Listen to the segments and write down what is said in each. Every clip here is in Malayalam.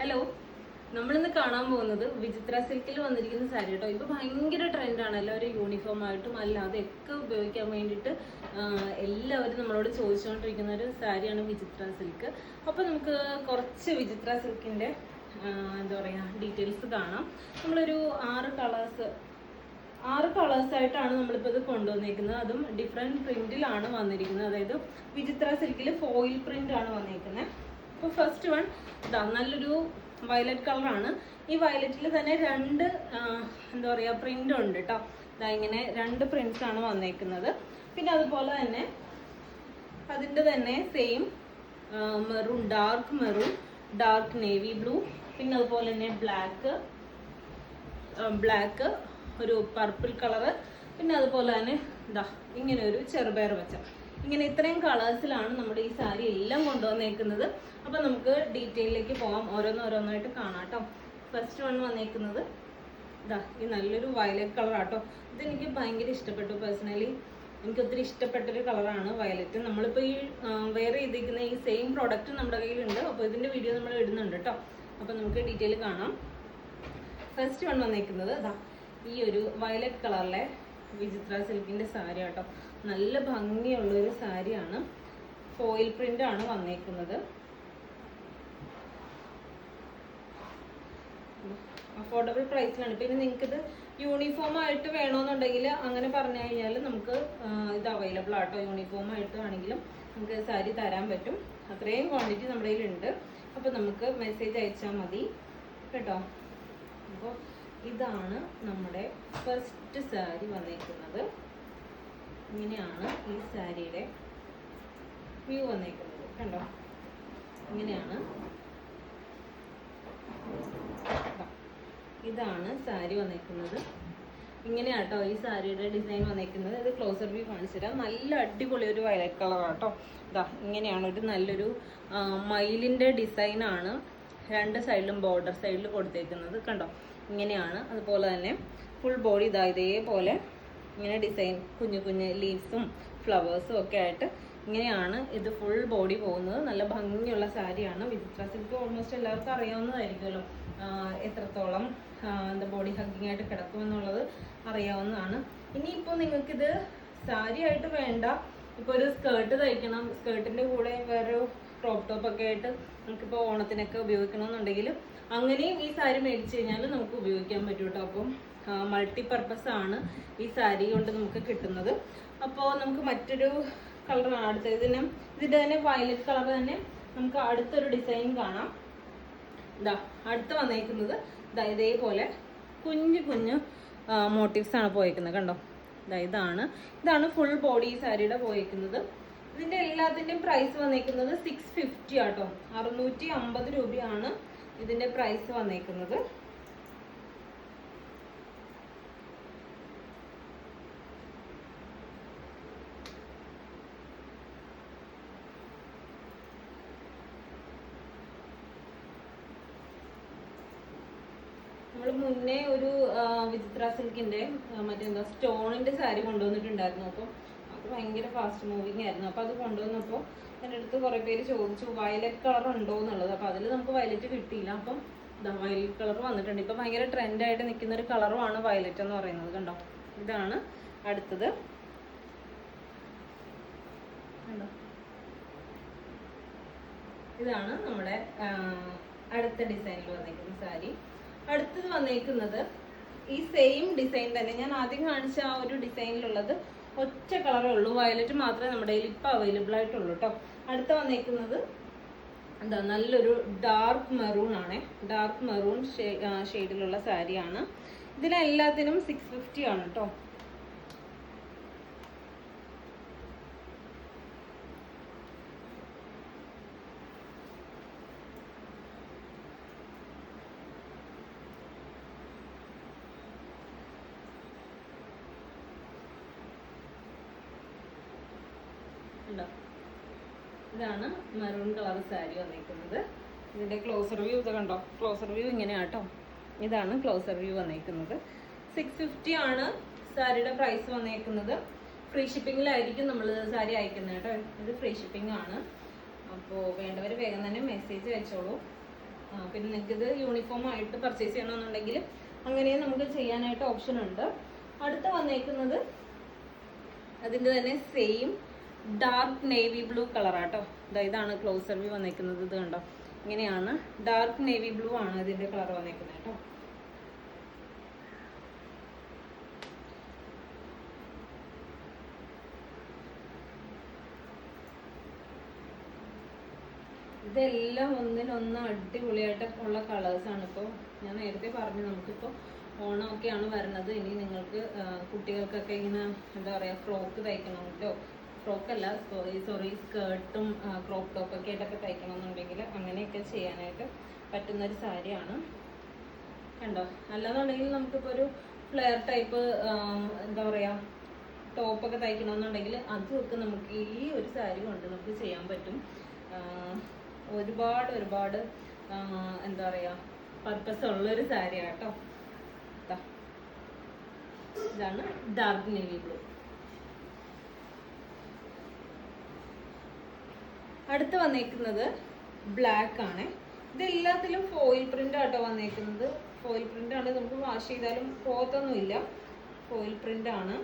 ഹലോ നമ്മളിന്ന് കാണാൻ പോകുന്നത് വിചിത്ര സിൽക്കിൽ വന്നിരിക്കുന്ന സാരി കേട്ടോ ഇപ്പൊ ഭയങ്കര ട്രെൻഡാണ് എല്ലാവരും യൂണിഫോം ആയിട്ടും അല്ലാതെ ഒക്കെ ഉപയോഗിക്കാൻ വേണ്ടിയിട്ട് എല്ലാവരും നമ്മളോട് ചോദിച്ചുകൊണ്ടിരിക്കുന്ന ഒരു സാരിയാണ് വിചിത്ര സിൽക്ക്. അപ്പൊ നമുക്ക് കുറച്ച് വിചിത്ര സിൽക്കിന്റെ എന്താ പറയാ ഡീറ്റെയിൽസ് കാണാം. നമ്മളൊരു ആറ് കളേഴ്സ് ആറ് കളേഴ്സ് ആയിട്ടാണ് നമ്മളിപ്പോൾ ഇത് കൊണ്ടുവന്നിരിക്കുന്നത് അതും ഡിഫറെന്റ് പ്രിന്റിലാണ് വന്നിരിക്കുന്നത്. അതായത് വിചിത്ര സിൽക്കിൽ ഫോയിൽ പ്രിന്റ് ആണ് വന്നിരിക്കുന്നത് അപ്പോൾ ഫസ്റ്റ് വൺ ഇതാ നല്ലൊരു വയലറ്റ് കളറാണ് ഈ വയലറ്റിൽ തന്നെ രണ്ട് എന്താ പറയുക പ്രിന്റ് ഉണ്ട് കേട്ടോ ഇതാ ഇങ്ങനെ രണ്ട് പ്രിന്റ്സ് ആണ് വന്നേക്കുന്നത്. പിന്നെ അതുപോലെ തന്നെ അതിന്റെ തന്നെ same maroon dark maroon dark navy blue പിന്നെ അതുപോലെ തന്നെ ബ്ലാക്ക് ബ്ലാക്ക് ഒരു പർപ്പിൾ കളറ് പിന്നെ അതുപോലെ തന്നെ ഇതാ ഇങ്ങനെ ഒരു ചെറുപയർ പച്ച ഇങ്ങനെ ഇത്രയും കളേഴ്സിലാണ് നമ്മുടെ ഈ സാരി എല്ലാം കൊണ്ടുവന്നേക്കുന്നത്. അപ്പൊ നമുക്ക് ഡീറ്റെയിലേക്ക് പോകാം ഓരോന്നോരോന്നായിട്ട് കാണാം കേട്ടോ ഫസ്റ്റ് വൺ വന്നേക്കുന്നത് ഇതാ ഈ നല്ലൊരു വയലറ്റ് കളർ ആട്ടോ. ഇതെനിക്ക് ഭയങ്കര ഇഷ്ടപ്പെട്ടു പേഴ്സണലി എനിക്ക് ഒത്തിരി ഇഷ്ടപ്പെട്ടൊരു കളറാണ് വയലറ്റ് നമ്മളിപ്പോൾ ഈ വെയർ ചെയ്തിരിക്കുന്ന ഈ സെയിം പ്രോഡക്റ്റ് നമ്മുടെ കയ്യിലുണ്ട്. അപ്പോൾ ഇതിന്റെ വീഡിയോ നമ്മൾ ഇടുന്നുണ്ട് കേട്ടോ അപ്പോൾ നമുക്ക് ഡീറ്റെയിൽ കാണാം. ഫസ്റ്റ് വൺ വന്നേക്കുന്നത് ഇതാ ഈ ഒരു വയലറ്റ് കളറിലെ വിചിത്ര സിൽക്കിന്റെ സാരി ആട്ടോ. നല്ല ഭംഗിയുള്ള ഒരു സാരിയാണ്. ഫോയിൽ പ്രിന്റ് ആണ് വന്നേക്കുന്നത്. അഫോർഡബിൾ പ്രൈസിലാണ് പിന്നെ നിങ്ങൾക്ക് ഇത് യൂണിഫോം ആയിട്ട് വേണമെന്നുണ്ടെങ്കിൽ അങ്ങനെ പറഞ്ഞു കഴിഞ്ഞാൽ നമുക്ക് ഇത് അവൈലബിൾ ആട്ടോ. യൂണിഫോം ആയിട്ട് ആണെങ്കിലും നമുക്ക് സാരി തരാൻ പറ്റും. അത്രയും ക്വാണ്ടിറ്റി നമ്മുടെ കയ്യിലുണ്ട്. അപ്പോൾ നമുക്ക് മെസ്സേജ് അയച്ചാൽ മതി. കേട്ടോ? അപ്പോൾ ഇതാണ് നമ്മുടെ ഫസ്റ്റ് സാരി വന്നേക്കുന്നത്. ഇങ്ങനെയാണ് ഈ സാരിയുടെ വ്യൂ വന്നേക്കുന്നത്. കണ്ടോ? ഇങ്ങനെയാണ്. ഇതാണ് സാരി വന്നേക്കുന്നത്. ഇങ്ങനെയാണ് കേട്ടോ ഈ സാരിയുടെ ഡിസൈൻ വന്നേക്കുന്നത്. ഇത് ക്ലോസർ വ്യൂ കാണിച്ചു തരാം. നല്ല അടിപൊളി ഒരു വയലറ്റ് കളർ കേട്ടോ ഇതാ ഇങ്ങനെയാണ് ഒരു നല്ലൊരു മയിലിന്റെ ഡിസൈനാണ് രണ്ട് സൈഡിലും ബോർഡർ സൈഡിൽ കൊടുത്തേക്കുന്നത്. കണ്ടോ? ഇങ്ങനെയാണ്. അതുപോലെ തന്നെ ഫുൾ ബോഡി ഇതാ ഇതേപോലെ ഇങ്ങനെ ഡിസൈൻ കുഞ്ഞു കുഞ്ഞു ലീവ്സും ഫ്ലവേഴ്സും ഒക്കെ ആയിട്ട് ഇങ്ങനെയാണ് ഇത് ഫുൾ ബോഡി പോകുന്നത്. നല്ല ഭംഗിയുള്ള സാരിയാണ്. വിചിത്ര സിൽക്ക് ഓൾമോസ്റ്റ് എല്ലാവർക്കും അറിയാവുന്നതായിരിക്കുമല്ലോ. എത്രത്തോളം എന്താ ബോഡി ഹഗ്ഗിങ് ആയിട്ട് കിടക്കുമെന്നുള്ളത് അറിയാവുന്നതാണ്. ഇനിയിപ്പോൾ നിങ്ങൾക്കിത് സാരി ആയിട്ട് വേണ്ട. ഇപ്പോൾ ഒരു സ്കേർട്ട് തയ്ക്കണം. സ്കേർട്ടിന്റെ കൂടെ വേറൊരു ക്രോപ്പ് ടോപ്പ് ഒക്കെ ആയിട്ട് നമുക്കിപ്പോൾ ഓണത്തിനൊക്കെ ഉപയോഗിക്കണമെന്നുണ്ടെങ്കിൽ അങ്ങനെയും ഈ സാരി മേടിച്ചു കഴിഞ്ഞാൽ നമുക്ക് ഉപയോഗിക്കാൻ പറ്റും കേട്ടോ. അപ്പം മൾട്ടി പർപ്പസ് ആണ് ഈ സാരി കൊണ്ട് നമുക്ക് കിട്ടുന്നത്. അപ്പോൾ നമുക്ക് മറ്റൊരു കളറാണ് അടുത്തത് ഇതിന് ഇതിന്റെ തന്നെ വയലറ്റ് കളർ തന്നെ നമുക്ക് അടുത്തൊരു ഡിസൈൻ കാണാം. ഇതാ അടുത്ത് വന്നേക്കുന്നത് ഇതാ ഇതേപോലെ കുഞ്ഞു കുഞ്ഞു മോട്ടീവ്സ് ആണ് പോയേക്കുന്നത് കണ്ടോ? ഇതാ ഇതാണ്. ഇതാണ് ഫുൾ ബോഡി സാരിയുടെ പോയേക്കുന്നത്. ഇതിന്റെ എല്ലാത്തിന്റെയും പ്രൈസ് വന്നേക്കുന്നത് സിക്സ് ഫിഫ്റ്റി ആട്ടോ. അറുന്നൂറ്റി അമ്പത് രൂപയാണ് ഇതിന്റെ പ്രൈസ് വന്നേക്കുന്നത്. നമ്മൾ മുന്നേ ഒരു വിചിത്ര സിൽക്കിന്റെ മറ്റെന്താ സ്റ്റോണിന്റെ സാരി കൊണ്ടുവന്നിട്ടുണ്ടായിരുന്നു. അപ്പം അത് ഭയങ്കര ഫാസ്റ്റ് മൂവിങ് ആയിരുന്നു. അപ്പൊ അത് കൊണ്ടുവന്നപ്പോൾ എന്റെ അടുത്ത് കുറെ പേര് ചോദിച്ചു വയലറ്റ് കളർ ഉണ്ടോ? എന്നുള്ളത്. അപ്പൊ അതിൽ നമുക്ക് വയലറ്റ് കിട്ടിയില്ല. അപ്പം വയലറ്റ് കളർ വന്നിട്ടുണ്ട്. ഇപ്പൊ ഭയങ്കര ട്രെൻഡ് ആയിട്ട് നിൽക്കുന്ന ഒരു കളറുമാണ് വയലറ്റ് എന്ന് പറയുന്നത് കണ്ടോ? ഇതാണ് അടുത്തത്. കണ്ടോ? ഇതാണ് നമ്മുടെ അടുത്ത ഡിസൈനിൽ വന്നേക്കുന്ന സാരി. അടുത്തത് വന്നേക്കുന്നത് ഈ സെയിം ഡിസൈൻ തന്നെ. ഞാൻ ആദ്യം കാണിച്ച ആ ഒരു ഡിസൈനിലുള്ളത് ഒറ്റ കളറേ ഉള്ളൂ. വയലറ്റ് മാത്രമേ നമ്മുടെ കയ്യിൽ ഇപ്പം അവൈലബിൾ ആയിട്ടുള്ളൂ കേട്ടോ അടുത്ത വന്നേക്കുന്നത് എന്താ നല്ലൊരു ഡാർക്ക് മെറൂൺ ആണ്. ഡാർക്ക് മെറൂൺ ഷെയ്ഡിലുള്ള സാരിയാണ്. ഇതിലെല്ലാത്തിനും സിക്സ് ഫിഫ്റ്റി ആണ് കേട്ടോ ഇതാണ് മെറൂൺ കളർ സാരി വന്നിരിക്കുന്നത്. ഇതിന്റെ ക്ലോസർ വ്യൂ ഇത് കണ്ടോ? ക്ലോസർ വ്യൂ ഇങ്ങനെയാട്ടോ ഇതാണ് ക്ലോസർ വ്യൂ വന്നിരിക്കുന്നത്. സിക്സ് ഫിഫ്റ്റി ആണ് സാരിയുടെ പ്രൈസ് വന്നിരിക്കുന്നത്. ഫ്രീ ഷിപ്പിങ്ങിലായിരിക്കും നമ്മൾ സാരി അയക്കുന്നത് കേട്ടോ ഇത് ഫ്രീ ഷിപ്പിംഗ് ആണ്. അപ്പോൾ വേണ്ടവർ വേഗം തന്നെ മെസ്സേജ് അയച്ചോളൂ. പിന്നെ നിങ്ങൾക്ക് ഇത് യൂണിഫോം ആയിട്ട് പർച്ചേസ് ചെയ്യണമെന്നുണ്ടെങ്കിൽ അങ്ങനെ നമുക്ക് ചെയ്യാനായിട്ട് ഓപ്ഷൻ ഉണ്ട്. അടുത്ത വന്നേക്കുന്നത് അതിന്റെ തന്നെ സെയിം ഡാർക്ക് നേവി ബ്ലൂ കളറാട്ടോ ഇതാ ഇതാണ് ക്ലോസർ വ്യൂ വന്നേക്കുന്നത് ഇത് കണ്ടോ? ഇങ്ങനെയാണ്. ഡാർക്ക് നേവി ബ്ലൂ ആണ് ഇതിന്റെ കളർ വന്നേക്കുന്നത് കേട്ടോ. ഇതെല്ലാം ഒന്നിനൊന്ന് അടിപൊളിയായിട്ട് ഉള്ള ആണ് ഇപ്പോൾ ഞാൻ നേരത്തെ പറഞ്ഞു നമുക്കിപ്പോൾ ഓണമൊക്കെയാണ് വരുന്നത്. ഇനി നിങ്ങൾക്ക് കുട്ടികൾക്കൊക്കെ ഇങ്ങനെ എന്താ പറയുക ഫ്രോക്ക് തയ്ക്കണമെങ്കിലോ ഫ്രോക്കല്ല സോറി സോറി സ്കേർട്ടും ക്രോപ്പ് ടോപ്പൊക്കെ ആയിട്ടൊക്കെ തയ്ക്കണമെന്നുണ്ടെങ്കിൽ അങ്ങനെയൊക്കെ ചെയ്യാനായിട്ട് പറ്റുന്ന ഒരു സാരിയാണ്. കണ്ടോ? അല്ലാന്നുണ്ടെങ്കിൽ നമുക്കിപ്പോൾ ഒരു ഫ്ലെയർ ടൈപ്പ് എന്താ പറയുക ടോപ്പൊക്കെ തയ്ക്കണമെന്നുണ്ടെങ്കിൽ അതുമൊക്കെ നമുക്ക് ഈ ഒരു സാരി കൊണ്ട് നമുക്ക് ചെയ്യാൻ പറ്റും. ഒരുപാട് ഒരുപാട് എന്താ പറയുക പർപ്പസ് ഉള്ളൊരു സാരിയാട്ടോ. ഇതാണ് ഡാർക്ക് നേവി ബ്ലൂ. അടുത്ത് വന്നേക്കുന്നത് ബ്ലാക്ക് ആണ്. ഇതെല്ലാത്തിലും ഫോയിൽ പ്രിന്റ് ആട്ടോ വന്നേക്കുന്നത്. ഫോയിൽ പ്രിന്റ് ആണ്. നമുക്ക് വാഷ് ചെയ്താലും പോത്തൊന്നുമില്ല ഫോയിൽ പ്രിന്റ് ആണ്.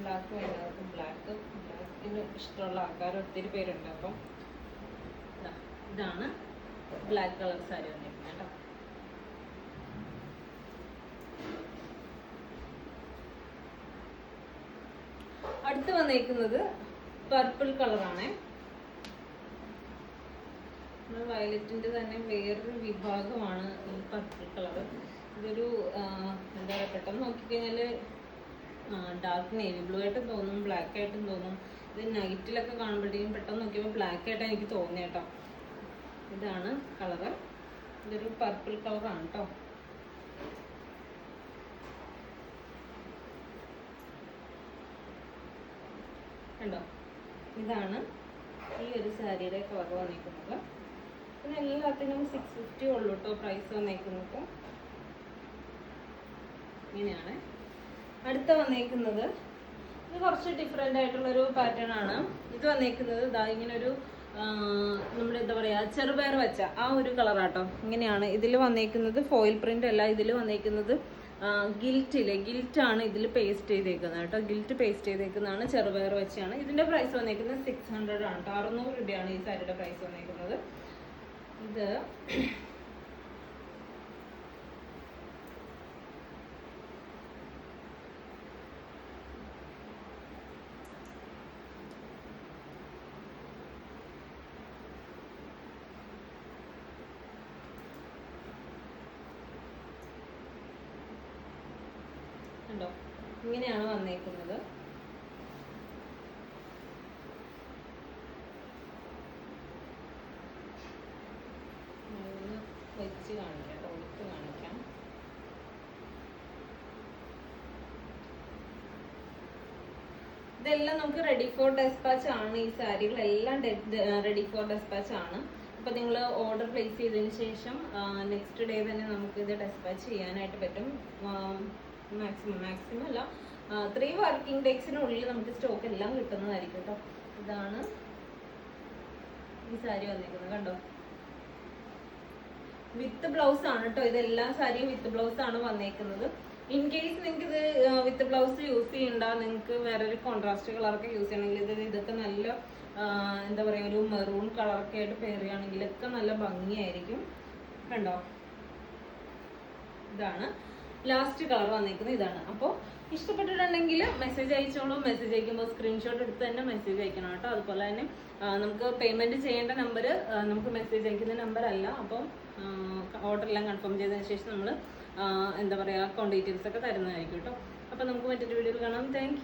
ബ്ലാക്ക് എല്ലാവർക്കും ബ്ലാക്ക്. ബ്ലാക്കിന് ഇഷ്ടമുള്ള ആൾക്കാർ ഒത്തിരി പേരുണ്ട്. അപ്പം ഇതാണ് ബ്ലാക്ക് കളർ സാരി വന്നിരിക്കുന്നത് കേട്ടോ. അടുത്ത് വന്നേക്കുന്നത് പർപ്പിൾ കളറാണ് വയലറ്റിന്റെ തന്നെ വേറൊരു വിഭാഗമാണ് ഈ പർപ്പിൾ കളർ ഇതൊരു എന്താ പറയുക പെട്ടെന്ന് നോക്കിക്കഴിഞ്ഞാൽ ഡാർക്ക് നേവി ബ്ലൂ ആയിട്ടും തോന്നും ബ്ലാക്ക് ആയിട്ടും തോന്നും. ഇത് നൈറ്റിലൊക്കെ കാണുമ്പോഴത്തേക്കും പെട്ടെന്ന് നോക്കിയപ്പോൾ ബ്ലാക്ക് ആയിട്ടാണ് എനിക്ക് തോന്നിയ കേട്ടോ ഇതാണ് കളറ് ഇതൊരു പർപ്പിൾ കളറാണ് കേട്ടോ കണ്ടോ? ഇതാണ് ഈ ഒരു സാരിയുടെ കളർ വന്നിരിക്കുന്നത്. പിന്നെ എല്ലാത്തിനും സിക്സ് ഫിഫ്റ്റി ഉള്ളൂ കേട്ടോ പ്രൈസ് വന്നേക്കുന്നത് ഇങ്ങനെയാണ്. അടുത്ത വന്നേക്കുന്നത് ഇത് കുറച്ച് ഡിഫറെന്റ് ആയിട്ടുള്ളൊരു പാറ്റേൺ ആണ്. ഇത് വന്നേക്കുന്നത് ഇതാ ഇങ്ങനെ ഒരു നമ്മുടെ എന്താ പറയുക ചെറുപയർ വെച്ച ആ ഒരു കളറാട്ടോ ഇങ്ങനെയാണ് ഇതിൽ വന്നേക്കുന്നത്. ഫോയിൽ പ്രിന്റ് അല്ല ഇതിൽ വന്നേക്കുന്നത് ഗിൽറ്റില്ലേ ഗിൽറ്റാണ് ഇതിൽ പേസ്റ്റ് ചെയ്തേക്കുന്നത് കേട്ടോ. ഗിൽറ്റ് പേസ്റ്റ് ചെയ്തേക്കുന്നതാണ് ചെറുപയർ വെച്ചാണ് ഇതിന്റെ പ്രൈസ് വന്നേക്കുന്നത് സിക്സ് ഹൺഡ്രഡ് ആണ് കേട്ടോ അറുന്നൂറ് രൂപയാണ് ഈ സാരിയുടെ പ്രൈസ് വന്നേക്കുന്നത്. ഇത് കണ്ടോ ഇങ്ങനെയാണ് വന്നേക്കുന്നത്. വെച്ച് കാണിക്കാം കേട്ടോ കാണിക്കാം. ഇതെല്ലാം നമുക്ക് റെഡി ഫോർ ഡെസ്പാച്ച് ആണ് ഈ സാരികളെല്ലാം റെഡി ഫോർ ഡെസ്പാച്ച് ആണ്. അപ്പൊ നിങ്ങൾ ഓർഡർ പ്ലേസ് ചെയ്തതിന് ശേഷം നെക്സ്റ്റ് ഡേ തന്നെ നമുക്ക് ഇത് ഡെസ്പാച്ച് ചെയ്യാനായിട്ട് പറ്റും. മാക്സിമം മാക്സിമം അല്ല. ത്രീ വർക്കിംഗ് ഡേയ്സിനുള്ളിൽ നമുക്ക് സ്റ്റോക്ക് എല്ലാം കിട്ടുന്നതായിരിക്കും കേട്ടോ ഇതാണ് ഈ സാരി വന്നിരിക്കുന്നത് കണ്ടോ? വിത്ത് ബ്ലൗസ് ആണ് കേട്ടോ ഇതെല്ലാ സാരിയും വിത്ത് ബ്ലൗസ് ആണ് വന്നേക്കുന്നത്. ഇൻ കേസ് നിങ്ങൾക്ക് ഇത് വിത്ത് ബ്ലൗസ് യൂസ് ചെയ്യണ്ട നിങ്ങൾക്ക് വേറൊരു കോൺട്രാസ്റ്റ് കളറൊക്കെ യൂസ് ചെയ്യണമെങ്കിൽ ഇത് ഇതൊക്കെ നല്ല എന്താ പറയുക ഒരു മെറൂൺ കളറൊക്കെ ആയിട്ട് പെയർ ചെയ്യുകയാണെങ്കിൽ ഒക്കെ നല്ല ഭംഗിയായിരിക്കും. കണ്ടോ? ഇതാണ്. ലാസ്റ്റ് കളർ വന്നിരിക്കുന്നത് ഇതാണ്. അപ്പോൾ ഇഷ്ടപ്പെട്ടിട്ടുണ്ടെങ്കിൽ മെസ്സേജ് അയച്ചോളൂ. മെസ്സേജ് അയക്കുമ്പോൾ സ്ക്രീൻഷോട്ട് എടുത്ത് തന്നെ മെസ്സേജ് അയക്കണം കേട്ടോ. അതുപോലെ തന്നെ നമുക്ക് പേയ്മെന്റ് ചെയ്യേണ്ട നമ്പർ നമുക്ക് മെസ്സേജ് അയക്കുന്ന നമ്പർ അല്ല. അപ്പം ഓർഡർ എല്ലാം കൺഫേം ചെയ്തതിന് ശേഷം നമ്മൾ എന്താ പറയുക അക്കൗണ്ട് ഡീറ്റെയിൽസ് ഒക്കെ തരുന്നതായിരിക്കും കേട്ടോ. അപ്പോൾ നമുക്ക് മറ്റൊരു വീഡിയോയിൽ കാണാം. താങ്ക്